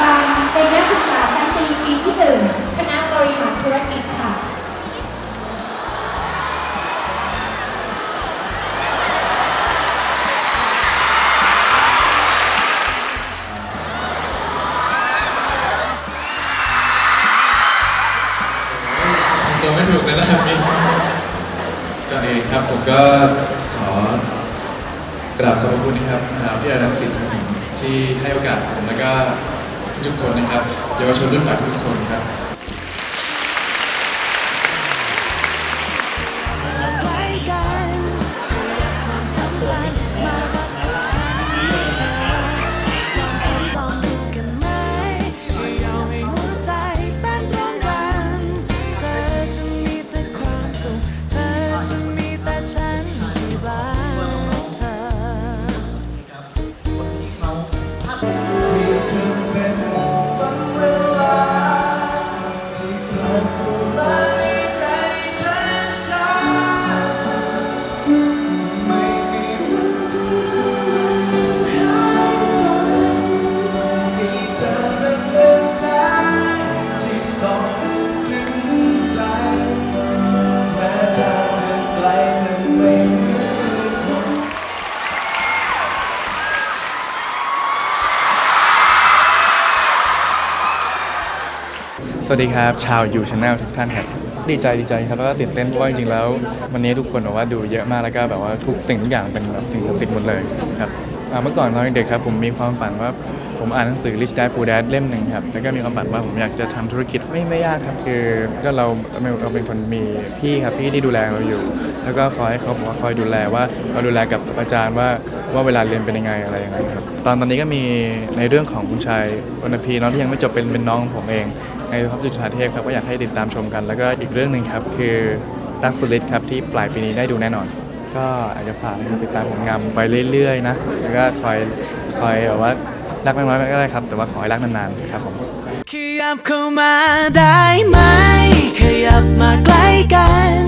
บันเป็นนักศึกษาชั้นตรีปีที่หนึ่งคณะบริหารธุรกิจค่ะทำตัวไม่ถูกเลยนะครับนี่ก่อนอื่นครับผมก็ขอกราบขอบพระคุณนะครับมหาวิทยาลัยรังสิตที่ให้โอกาสผมแล้วก็ ทุกคนนะครับเยาวชนรุ่นใหม่ทุกคนครับ วัสดีครับ ชาวยูชาแนลทุกท่านครับ ดีใจดีใจครับแล้วก็ตื่นเต้นเพราะว่าจริงๆแล้ว วันนี้ทุกคนบอกว่าดูเยอะมากแล้วก็แบบว่าทุกสิ่งทุกอย่างเป็นแบบสิ่งศักดิ์สิทธิ์หมดเลยครับอ่าเมื่อก่อนตอนเด็กครับผมมีความฝันว่า ผมอ่านหนังสือ Rich Dad Poor Dad เล่มหนึ่งครับ แล้วก็มีความฝันว่าผมอยากจะทำธุรกิจไม่ไม่ยากครับ คือก็เราเราเป็นคนมีพี่ครับพี่ที่ดูแลเราอยู่ แล้วก็คอยให้เขาบอกว่าคอยดูแลว่าเราดูแลกับอาจารย์ว่าว่าเวลาเรียนเป็นยังไงอะไรยังไงครับ ตอนตอนนี้ก็มีในเรื่องของคุณชายวรรณพีน้องที่ยังไม่จบเป็นเป็นน้องผมเองในพระจุฑาเทพครับก็อยากให้ติดตามชมกัน แล้วก็อีกเรื่องหนึ่งครับคือรักสุดฤทธิ์ครับที่ปลายปีนี้ได้ดูแน่นอน ก็อาจจะฝากนะครับติดตามผลงานไปเรื่อยๆนะแล้วก็คอยคอยแบบว่า รักน้อยๆก็ได้ครับ แต่ว่าขอให้รักนานๆครับผมขยับเข้ามาได้ไหมขยับมาใกล้กัน